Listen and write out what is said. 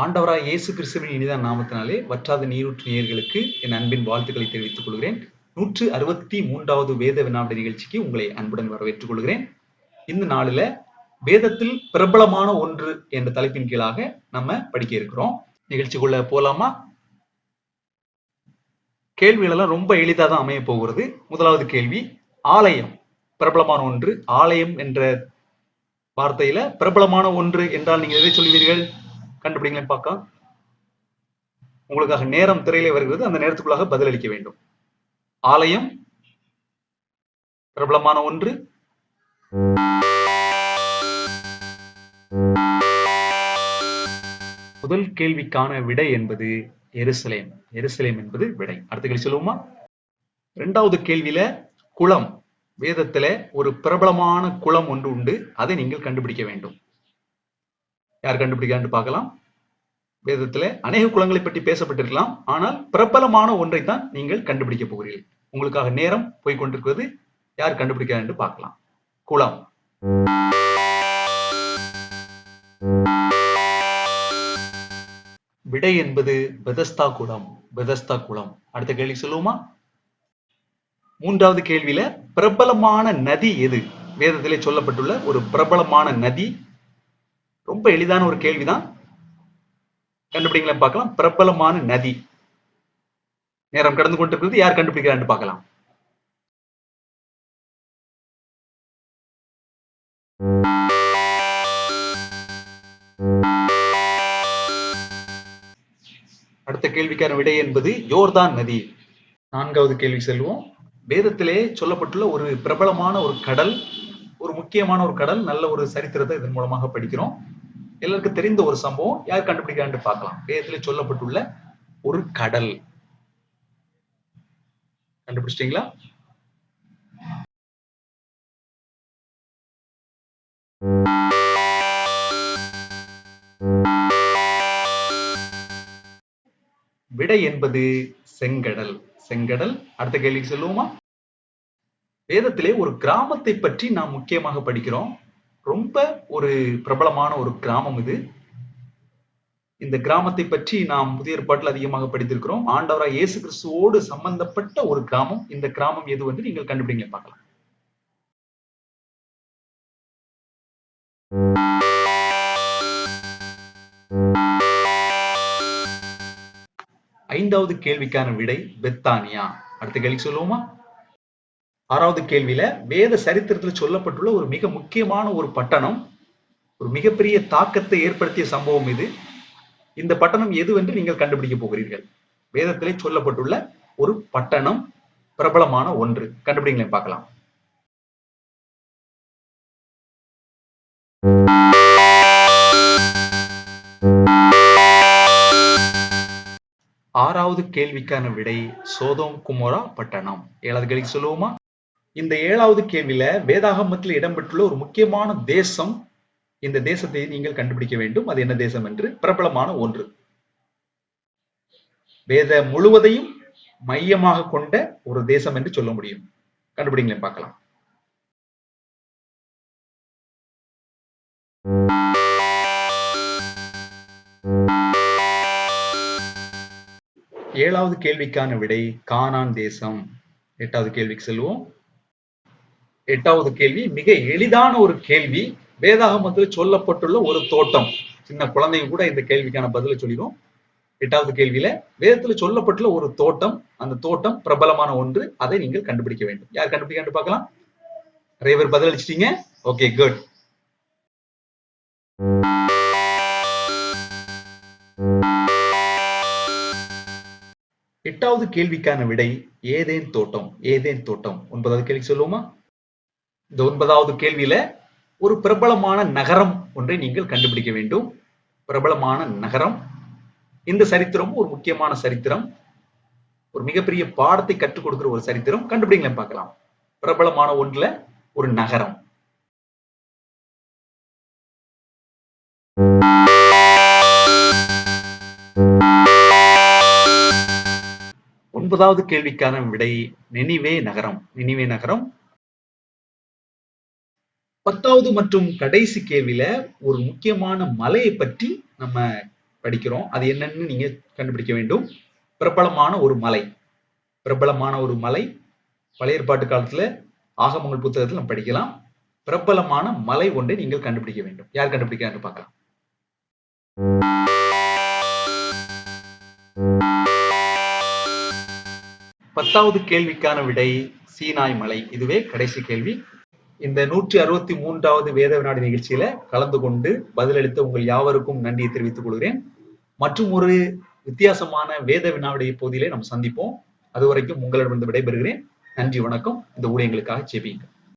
ஆண்டவராக இயேசு கிறிஸ்துவின் இனிதான் நாமத்தினாலே வற்றாத நீரூற்று நேயர்களுக்கு என் அன்பின் வாழ்த்துக்களை தெரிவித்துக் கொள்கிறேன். நூற்று அறுபத்தி மூன்றாவது வேத வினாவிட நிகழ்ச்சிக்கு உங்களை அன்புடன் வரவேற்றுக் கொள்கிறேன். இந்த நாளில வேதத்தில் பிரபலமான ஒன்று என்ற தலைப்பின் கீழாக நம்ம படிக்க இருக்கிறோம். நிகழ்ச்சிக்குள்ள போலாமா? கேள்விகள் எல்லாம் ரொம்ப எளிதாக தான் அமைய போகிறது. முதலாவது கேள்வி ஆலயம். பிரபலமான ஒன்று ஆலயம் என்ற வார்த்தையில பிரபலமான ஒன்று என்றால் நீங்க எதை சொல்வீர்கள் கண்டுபிடிங்களேன் பார்க்க. உங்களுக்காக நேரம் திரையிலே வருகிறது. அந்த நேரத்துக்குள்ளாக பதிலளிக்க வேண்டும். ஆலயம் பிரபலமான ஒன்று. முதல் கேள்விக்கான விடை என்பது எருசலேம். எருசலேம் என்பது விடை. அடுத்த கேள்வி சொல்லுவோமா? இரண்டாவது கேள்வியில குளம். வேதத்துல ஒரு பிரபலமான குளம் ஒன்று உண்டு. அதை நீங்கள் கண்டுபிடிக்க வேண்டும். யார் கண்டுபிடிக்கான்னு பார்க்கலாம். வேதத்துல அநேக குளங்களை பற்றி பேசப்பட்டிருக்கலாம். ஆனால் பிரபலமான ஒன்றை தான் நீங்கள் கண்டுபிடிக்க போகிறீர்கள். உங்களுக்காக நேரம் போய்கொண்டிருக்கிறது யார் கண்டுபிடிக்கிறார் என்று பார்க்கலாம். குளம். விடை என்பது பெதஸ்தா குளம் பெதஸ்தா குளம். அடுத்த கேள்வி சொல்லுவோமா? மூன்றாவது கேள்வியில பிரபலமான நதி எது? வேதத்திலே சொல்லப்பட்டுள்ள ஒரு பிரபலமான நதி ரொம்ப எளிதான ஒரு கேள்விதான். கண்டுபிடிங்களா பார்க்கலாம். பிரபலமான நதி. நேரம் கடந்து கொண்டிருக்கிறது. யார் கண்டுபிடிக்கிறான்னு பார்க்கலாம். அடுத்த கேள்விக்கான விடை என்பது யோர்தான் நதி. நான்காவது கேள்வி செல்வோம். வேதத்திலே சொல்லப்பட்டுள்ள ஒரு பிரபலமான ஒரு கடல் ஒரு முக்கியமான ஒரு கடல் நல்ல ஒரு சரித்திரத்தை இதன் மூலமாக படிக்கிறோம். எல்லாருக்கும் தெரிந்த ஒரு சம்பவம். யார் கண்டுபிடிக்கிறான்னு பார்க்கலாம். வேதத்தில் சொல்லப்பட்டுள்ள ஒரு கடல். கண்டுபிடிச்சிட்டீங்களா? விடை என்பது செங்கடல். செங்கடல் அடுத்த கேள்விக்கு செல்லுவோமா? வேதத்திலே ஒரு கிராமத்தை பற்றி நாம் முக்கியமாக படிக்கிறோம். ரொம்ப ஒரு பிரபலமான ஒரு கிராமம் இது. இந்த கிராமத்தை பற்றி நாம் புதிய ஏற்பாட்டில் அதிகமாக படித்திருக்கிறோம். ஆண்டவராய் இயேசு கிறிஸ்துவோடு சம்பந்தப்பட்ட ஒரு கிராமம். இந்த கிராமம் எது வந்து நீங்கள் கண்டுபிடிங்க பார்க்கலாம். ஐந்தாவது கேள்விக்கான விடை பெத்தானியா. அடுத்த கேள்வி சொல்லுவோமா? ஆறாவது கேள்வியில வேத சரித்திரத்தில் சொல்லப்பட்டுள்ள ஒரு மிக முக்கியமான ஒரு பட்டணம் ஒரு மிகப்பெரிய தாக்கத்தை ஏற்படுத்திய சம்பவம் இது. இந்த பட்டணம் எதுவென்று நீங்கள் கண்டுபிடிக்க போகிறீர்கள். வேதத்திலே சொல்லப்பட்டுள்ள ஒரு பட்டணம் பிரபலமான ஒன்று. கண்டுபிடிங்களேன் பார்க்கலாம். ஆறாவது கேள்விக்கான விடை சோதோம் குமோரா பட்டணம். ஏழாவது கேள்விக்கு சொல்லுவோமா? இந்த ஏழாவது கேள்வியில வேதாகமத்தில் இடம்பெற்றுள்ள ஒரு முக்கியமான தேசம் இந்த தேசத்தை நீங்கள் கண்டுபிடிக்க வேண்டும். அது என்ன தேசம் என்று? பிரபலமான ஒன்று. வேத முழுவதையும் மையமாக கொண்ட ஒரு தேசம் என்று சொல்ல முடியும். கண்டுபிடிங்களேன் பார்க்கலாம். ஏழாவது கேள்விக்கான விடை கானான் தேசம். எட்டாவது கேள்விக்கு செல்வோம். எட்டாவது கேள்வி மிக எளிதான ஒரு கேள்வி வேதாகமத்தில் சொல்லப்பட்டுள்ள ஒரு தோட்டம். சின்ன குழந்தைங்க கூட இந்த கேள்விக்கான பதிலை சொல்லிடும் எட்டாவது கேள்வியில வேதத்துல சொல்லப்பட்டுள்ள ஒரு தோட்டம் அந்த தோட்டம் பிரபலமான ஒன்று அதை நீங்கள் கண்டுபிடிக்க வேண்டும். யார் கண்டுபிடிக்க பார்க்கலாம்? நிறைய பேர் பதிலளிச்சிட்டீங்க ஓகே குட் எட்டாவது கேள்விக்கான விடை ஏதேன் தோட்டம் ஏதேன் தோட்டம். ஒன்பதாவது கேள்வி சொல்லுவோமா? இந்த ஒன்பதாவது கேள்வியில ஒரு பிரபலமான நகரம் ஒன்றை நீங்கள் கண்டுபிடிக்க வேண்டும். பிரபலமான நகரம். இந்த சரித்திரம் ஒரு முக்கியமான சரித்திரம். ஒரு மிகப்பெரிய பாடத்தை கற்றுக் கொடுக்கிற ஒரு சரித்திரம். கண்டுபிடிங்களேன் பார்க்கலாம். பிரபலமான ஒன்றுல ஒரு நகரம். ஒன்பதாவது கேள்விக்கான விடை நெனிவே நகரம். நெனிவே நகரம். பத்தாவது மற்றும் கடைசி கேள்வியில ஒரு முக்கியமான மலையை பற்றி நம்ம படிக்கிறோம். அது என்னன்னு நீங்க கண்டுபிடிக்க வேண்டும். பிரபலமான ஒரு மலை. பிரபலமான ஒரு மலை. பழைய ஏற்பாட்டு காலத்துல ஆகமங்கள் புத்தகத்தில் நம்ம படிக்கலாம். பிரபலமான மலை ஒன்றை நீங்கள் கண்டுபிடிக்க வேண்டும். யார் கண்டுபிடிக்கிறான்னு பார்க்கலாம். பத்தாவது கேள்விக்கான விடை சீனாய் மலை. இதுவே கடைசி கேள்வி. இந்த நூற்றி அறுபத்தி மூன்றாவது வேத வினாடி நிகழ்ச்சியில கலந்து கொண்டு பதிலளித்த உங்கள் யாவருக்கும் நன்றியை தெரிவித்துக் கொள்கிறேன். மற்றும் ஒரு வித்தியாசமான வேத வினாவுடைய பகுதியிலே நாம் சந்திப்போம். அது வரைக்கும் உங்களிடமிருந்து விடைபெறுகிறேன். நன்றி வணக்கம். இந்த ஊழியங்களுக்காக ஜெபியுங்கள்.